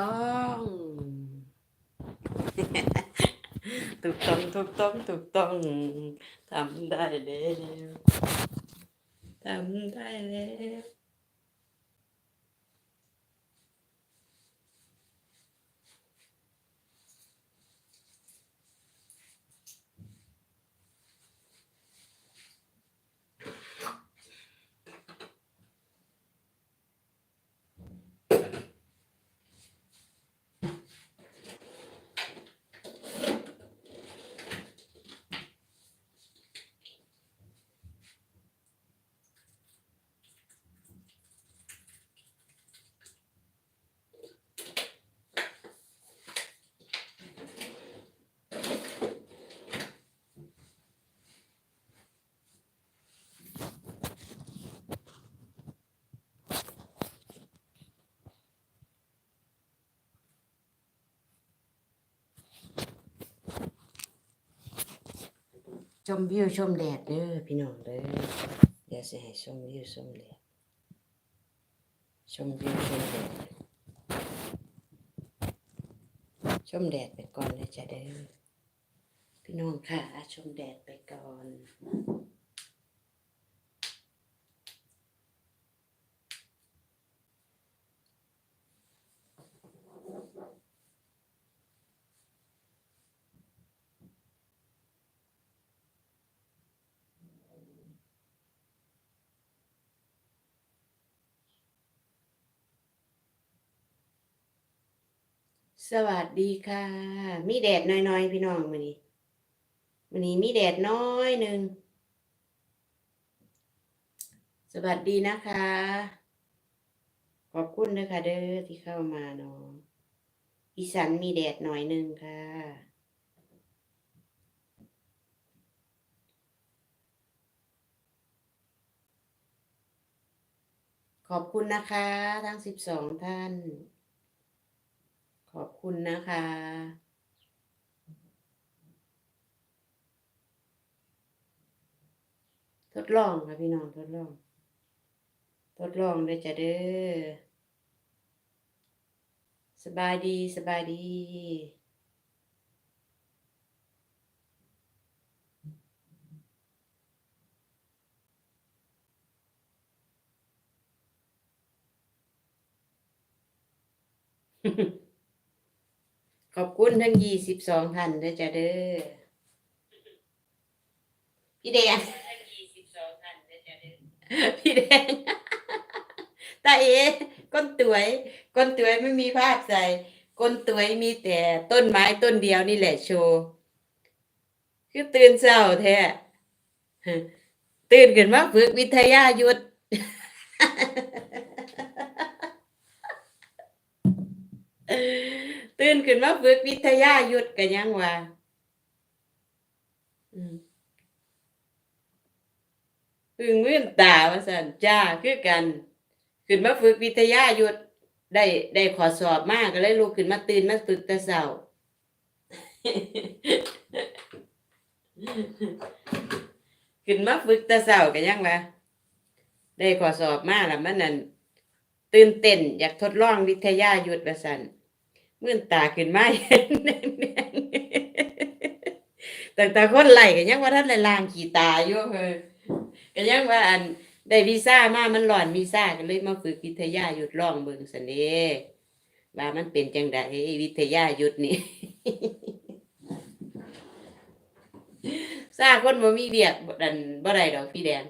ต้องถูกต้องถูกต้องถูกต้องทำได้แล้วทำได้แล้ว มวิวชมแดดเด้อพี่น้องเด้อเดี๋ยวสิให้ชมวิวชมแดดชมวิวชมแดดชมแดดไปก่อนเลยจ้ะเด้อพี่น้องค่ะชมแดดไปก่อน สวัสดีค่ะ มีแดดน้อยๆ พี่น้องวันนี้วันนี้มีแดดน้อยหนึ่ง สวัสดีนะคะ ขอบคุณนะคะเด้อที่เข้ามาเนาะอีสันมีแดดหน่อยหนึ่งค่ะ ขอบคุณนะคะ ทั้งสิบสองท่าน ขอบคุณนะคะทดลองค่ะพี่น้องทดลอง ทดลองด้วยจะเด้อสบายดีสบายดี ขอบคุณทั้งยี่สิบสองท่านด้วยจ้ะเด้อพี่แดงพี่แดงตาเอ๋ก้นตวยก้นตวยไม่มีภาพใส่ก้นตวยมีแต่ต้นไม้ต้นเดียวนี่แหละโชว์ คือตื่นเช้าแท้ตื่นขึ้นมาฝึกวิทยายุทธ นขึ้นมาฝึกวิทยายุทธกันยังว่าอืมพึ่งมื่นตาว่าสันจ้าคือกัน ขึ้นมาฝึกวิทยายุทธได้ได้ขอสอบมากก็เลยลุกขึ้นมาตื่นมาฝึกต่เช้าขึ้นมาฝึกต่เช้ากันยังวะได้ขอสอบมาแล้วมันนั่นตื่นเต้นอยากทดลองวิทยายุทธว่าสัน มื่นตาขึ้นมาเห็นแต่แต่คนไหลกันยังว่าท่านไหลลางขี่ตาอยู่เฮ้ยก็ยังว่าอันได้วีซ่ามามันหลอนวีซ่าก็เลยมาฝึกวิทยายุทธลองเบิ่งสันเด้ว่ามันเป็นจังไดวิทยายุทธนี่ซ่าคนบ่มีเวียกบ่ดันบ่ได้ดอกพี่แดง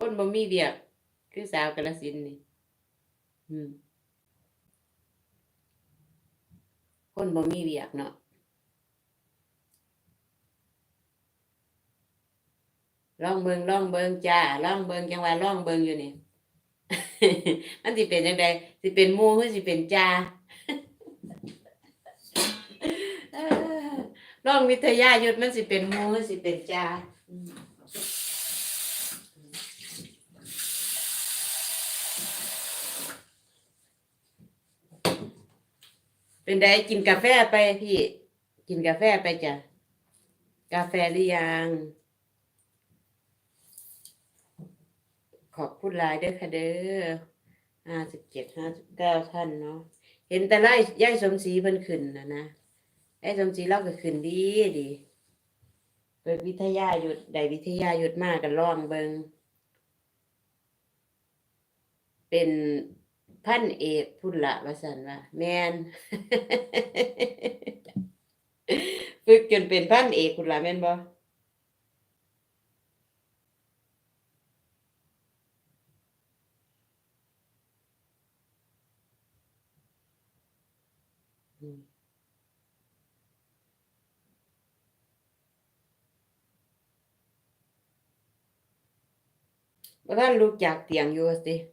คนบ่มีเวียกคือสาวกาฬสินนี่ อืม คนบ่มีเวียกเนาะลองเบิงลองเบิงจ้าลองเบิงจังว่าลองเบิงอยู่นี่มันสิเป็นจังไดสิเป็นมู่หรือสิเป็นจ่าเอ้อลองวิทยายุทธมันสิเป็นมู่หรือสิเป็นจ่า เป็นไดกินกาแฟไปพี่ กินกาแฟไปจ้ะกาแฟหรือยัง ขอบคุณหลายเด้อค่ะเด้อห้าสิบเจ็ดห้าสิบเก้าท่านเนาะเห็นแต่ไล่ย่ายสมศรีเพิ่นขึ้นนะนะย่ายสมศรีเราก็ขึ้นดีดีเปิดวิทยาหยุดได้วิทยาหยุดมากกันลองเบิงเป็น พันเอกพุ่นละว่าสันว่าแมนฝึกจนเป็นพันเอกพุ่นละแมนบ่อืมบ่ท่านลุกจากเตียงอยู่สิ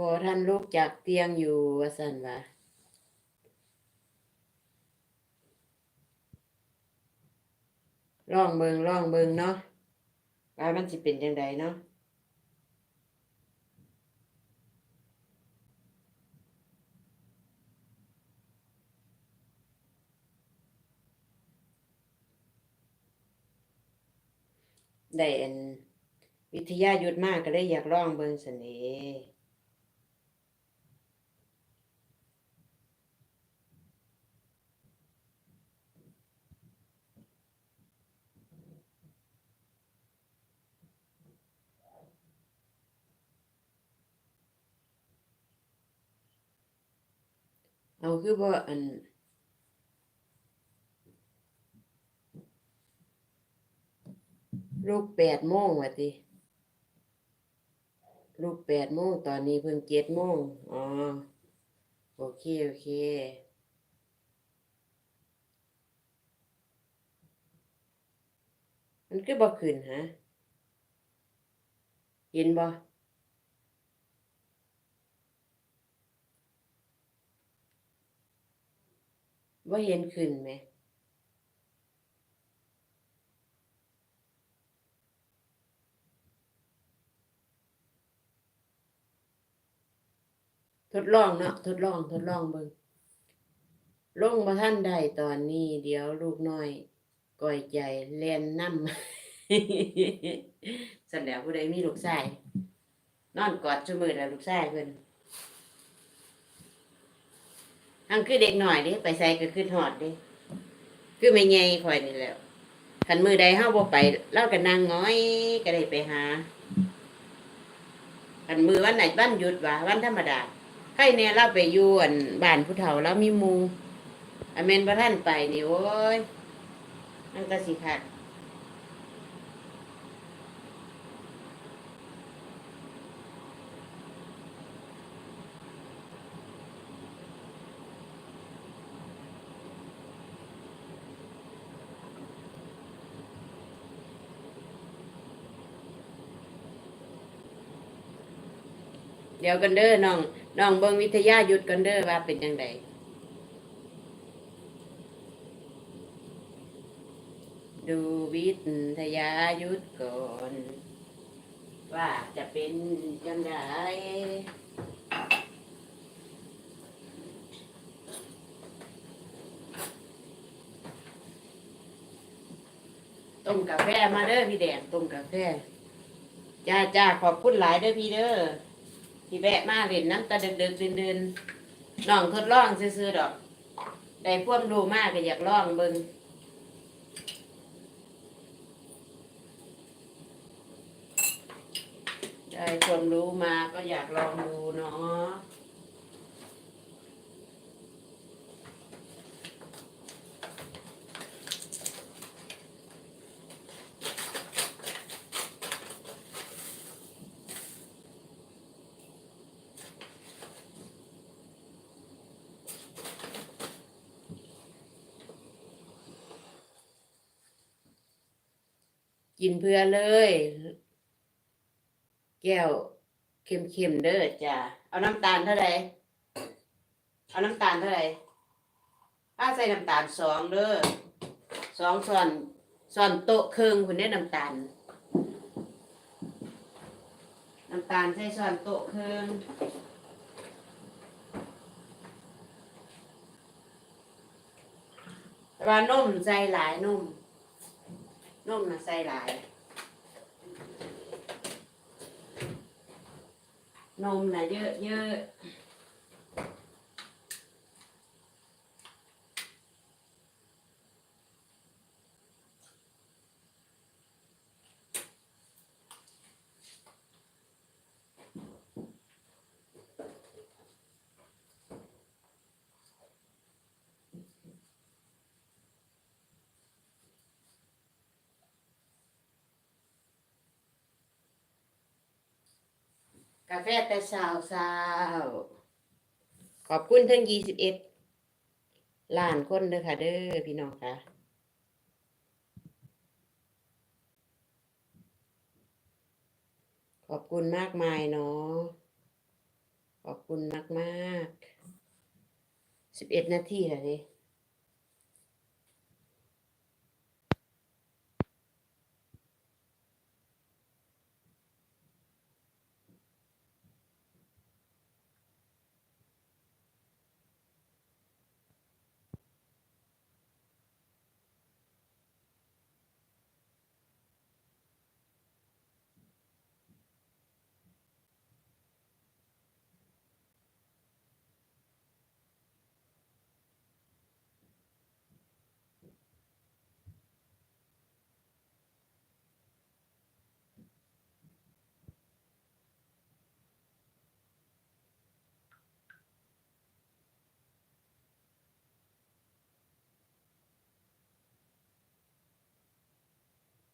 บท่านลุกจากเตียงอยู่ว่าซั่นว่าลองเบิงลองเบิงเนาะว่ามันสิเป็นจังไดเนาะได้อันวิทยาหยุดมากก็เลยอยากลองเบิงซั่นเเอาคือบ่าอันลูกแปดโมงว่ะติลูกแปดโมงตอนนี้เพิ่งเจ็ดโมงอ๋อ โอเค โอเค มันก็บ่ขึ้นฮะ เห็นบ่ บ่าเห็นขึ้นไหมทดลองเนาะทดลองทดลองเบิ่งลงบ่ทันได้ตอนนี้ เดี๋ยวลูกน้อยก่อยใจแล่นนำสันแล้วผู้ใดมีลูกชายนอนกอดซุมือแล้วลูกชายเพิ่น อังคือเด็กหน่อยเด้ไปใส่ก็คือหอดเด้คือไม่ใหญ่ข่อยนี่แหล้วคันมือใดเฮาบ่ไปเราก็นั่งง้อยก็ได้ไปหาคันมือวันไหนวันหยุดว่าวันธรรมดาใครเนี่ยเราไปอยู่อันบ้านผู้เฒ่าแล้วมีมูอเมนพระท่านไปนี่โอ้ยมันก็สิขาด เดี๋ยวกันเด้อน้องน้องเบิงวิทยาหยุดกันเด้อว่าเป็นยังไงดูวิทยายุดก่อนว่าจะเป็นยังไงต้มกาแฟมาเด้อพี่แดงต้มกาแฟจ้าจ้าขอบคุณหลายเด้อพี่เด้อ ที่แวะมาเล่นน้ำตาเดินเดินเดินเดินน้องทดลองซื้อๆดอกได้พ่วมดูมากก็อยากลองเบิงได้ความรู้มาก็อยากลองดูเนาะ กินเพื่อเลย แก้วเค็มๆเด้อจ้ะเอาน้ำตาลเท่าไหร่เอาน้ำตาลเท่าไหร่ป้าใส่น้ำตาลสองเด้อสองส่วนส่วนโต๊ะเครึ่องคุณได้น้ำตาลน้ำตาลใส่ส่วนโต๊ะเครึ่องแต่ว่านมใส่หลายนม นมน่ะใส่หลายนนมนะเยอะเยอะ กาแฟแต่เช้าเช้าขอบคุณทั้งยี่สิบเอ็ดล้านคนเด้อค่ะ เด้อพี่น้องค่ะขอบคุณมากมายเนาะ ขอบคุณมากมากสิบเอ็ดนาทีแล้วนี่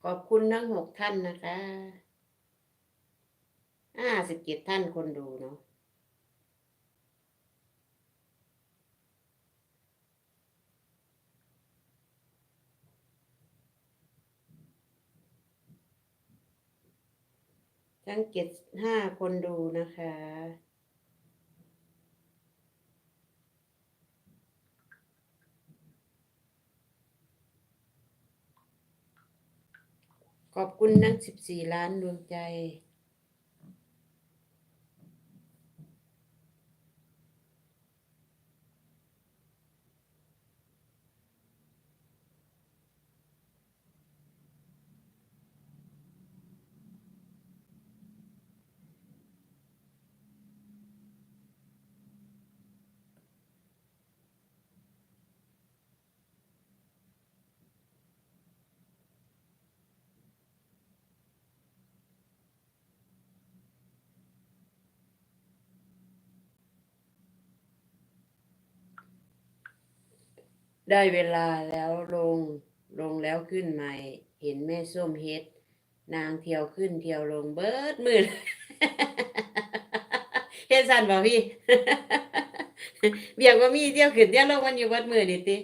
ขอบคุณทั้งหกท่านนะคะห้าสิบเจ็ดท่านคนดูเนาะทั้งเจ็ดห้าคนดูนะคะ ขอบคุณทั้งสิบสี่ล้านดวงใจ ได้เวลาแล้วลง ลงแล้วขึ้นใหม่ เห็นแม่ส้มเฮ็ด นางเที่ยวขึ้นเที่ยวลงเบิดมือเฮ็ดสั่นบ่พี่เบียกว่ามีเที่ยวขึ้นเที่ยวลงมันอยู่เบิดมือนี่ติ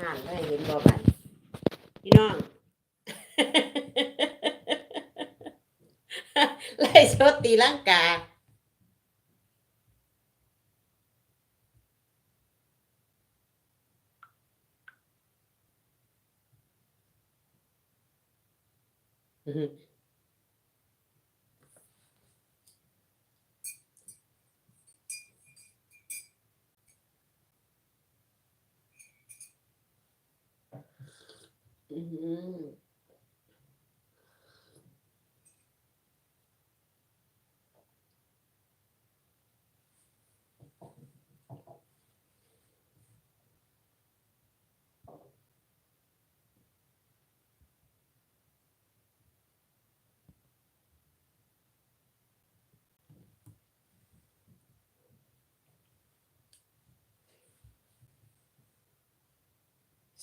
ห่านได้เห็นบ่บัดพี่น้องไล่สดตีลังกาอื ม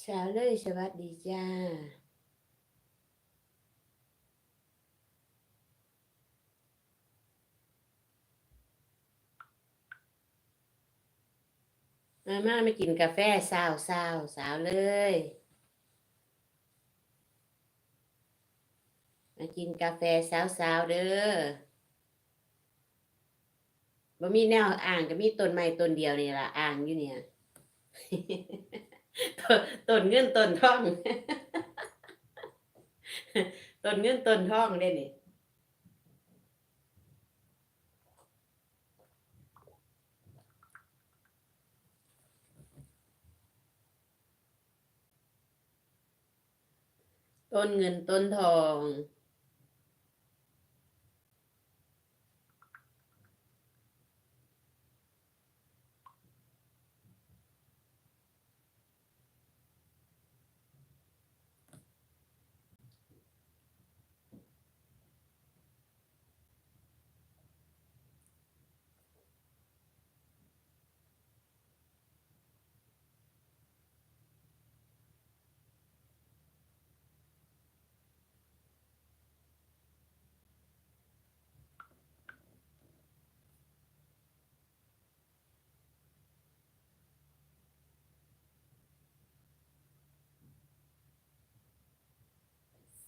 สาวเลยสวัสดีจ้ามามาไม่กินกาแฟสาวสาวสาวเลย มากินกาแฟสาวสาวเด้อบ่มีแนวอ่างก็มีต้นไม้ต้นเดียวนี่ล่ะอ่างอยู่เนี่ย ต้นต้นเงินต้นทองต้นเงินต้นทองได้นี่ต้นเงินต้นทอง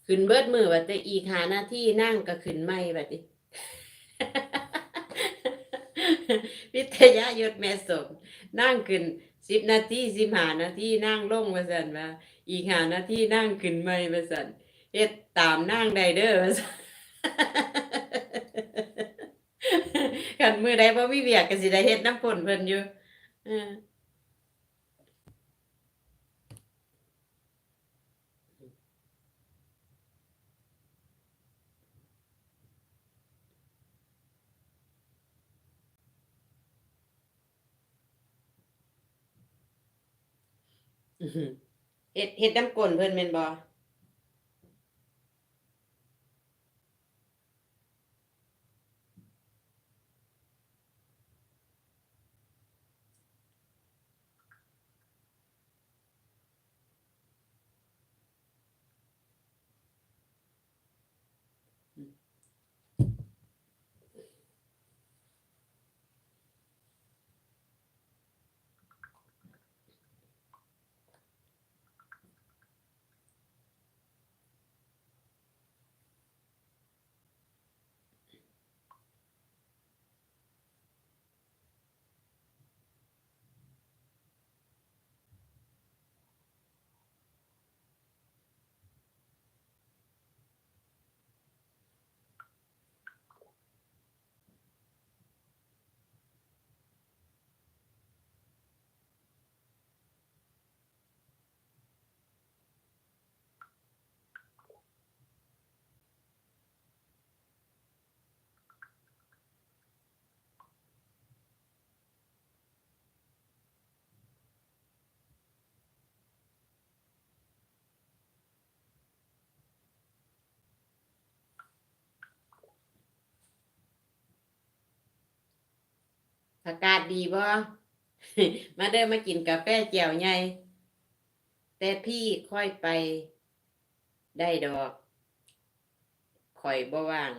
ขึ้นเบิดมือว่าแต่อีกหาหน้าที่นั่งก็ขึ้นไม่บัดนี้วิทยายศแม่สมนั่งขึ้นสิบนาทีสิบหานาทีนั่งลงมาสันว่า อีกหานาทีนั่งขึ้นไม่มาสันเฮ็ดตามนั่งได้เด้อว่าซั่นคันมือใดบ่มีเวียกก็สิได้เฮ็ดน้ำฝนเพิ่นอยู่อ เห็ดเห็ดน้ำกลนเพิ่นแม่นบ่ อากาศดีบ่มาเด้อมากินกาแฟแจ่วใหญ่แต่พี่ค่อยไปได้ดอกข่อยบ่ว่าง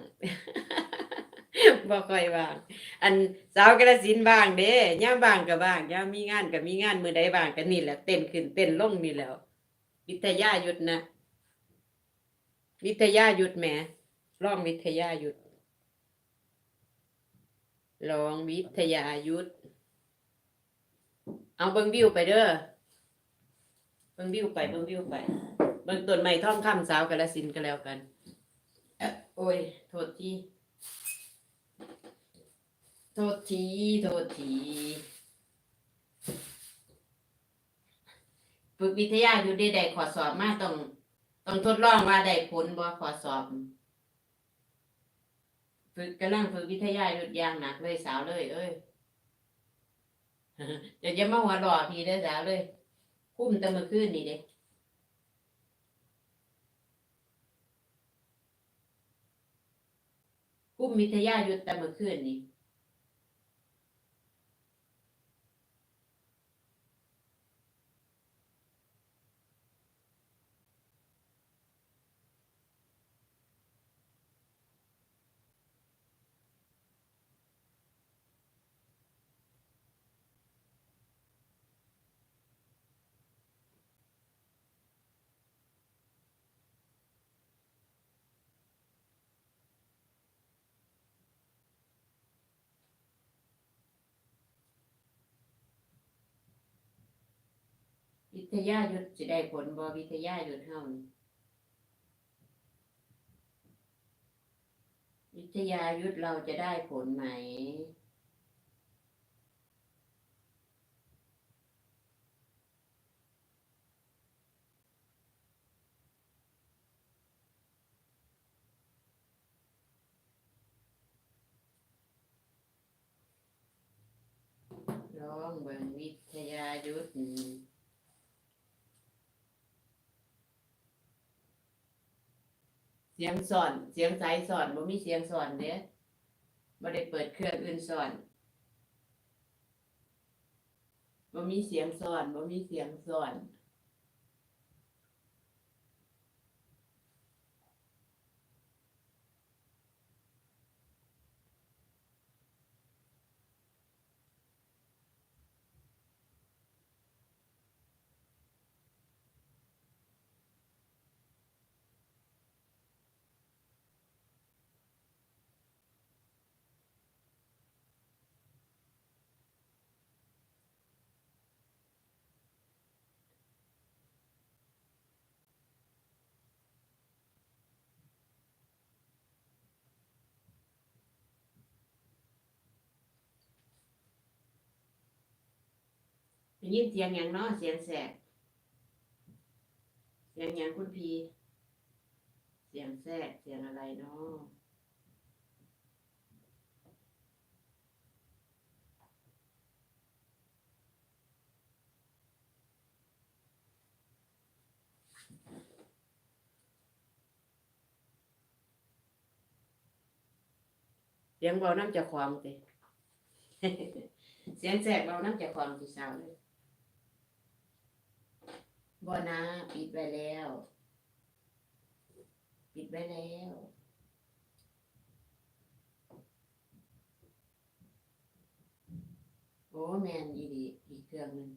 บ่ค่อยว่าง อันสาวกระสินธุ์ว่างเด้ย่ามว่างก็ว่างย่ามมีงานก็มีงานมือใดว่างก็นี่แหละเต้นขึ้นเต้นลงนี่แล้ว วิทยาหยุดนะ วิทยาหยุดแหมร้องวิทยาหยุด รองวิทยายุดเอาเบิ่งวิวไปเด้อ เบิ่งวิวไป เบิ่งวิวไป เบิ่งต้นไม้ท่องคำสาวกาลสินก็แล้วกันอ๊ะโอ้ย โทษที โทษที โทษทีฝึกวิทยาอยู่ได้ได้ขอสอบมาต้อง ต้องทดลองว่าได้ผลบ่ขอสอบ ฝึกกำลังฝึกวิทยาหยุดยางหนักเลยสาวเลยเอ้ยเดี๋ยวจะมาหัวหล่อพี่ได้สาวเลยคุ้มตะมือขึ้นนี่เด้คุ้มวิทยาหยุดแต่เมื่อคืนนี่ วิทยายุทธสิได้ผลบ่วิทยายุทธเฮานี่วิทยายุทธเราจะได้ผลไหมลองเบิ่งวิทยายุทธ เสียงสอน เสียงสายสอนบ่มีเสียงสอนเด้บ่ได้เปิดเครื่องอื่นสอนบ่มีเสียงสอนบ่มีเสียงสอน ได้ยินเสียงหยังเนาะเสียงแสกเสียงหยังคุณพีเสียงแทรกเสียงอะไรเนาะเสียงเบาน้ำจะความติเสียงแสกเบาน้ำจะความติสาวเลย บ่นะ ปิดไว้แล้ว ปิดไว้แล้วโอ้แมนอีดีอีกเครื่องหนึง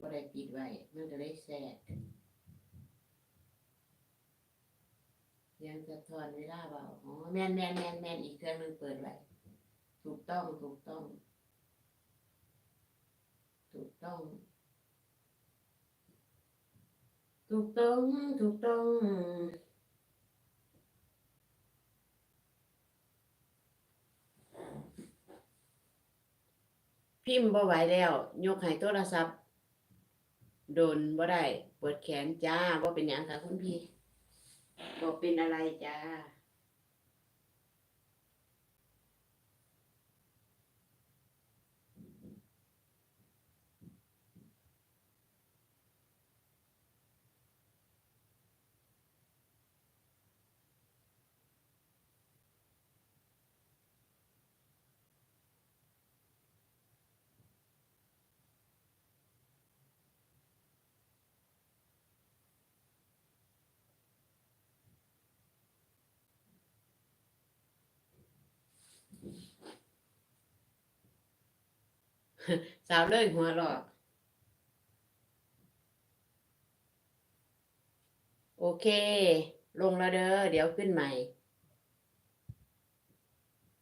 บ่ได้ปิดไว้มันก็เลยแทรกเสียงสะทอนเวลาเบาอ๋อแมนแมนแมนแมนอีกเครื่องหนึงเปิดไว้ถูกต้องถูกต้อง ถูกต้อง ถูกต้อง ถูกต้อง พิมพ์บ่ไหวแล้ว ยกให้โทรศัพท์ โดนบ่ได้ปวดแขนจ้าบ่เป็นอยังค่ะคุณพี่บ่เป็นอะไรจ้า สาวเลยหัวหลอกโอเค ลงแล้วเด้อ เดี๋ยวขึ้นใหม่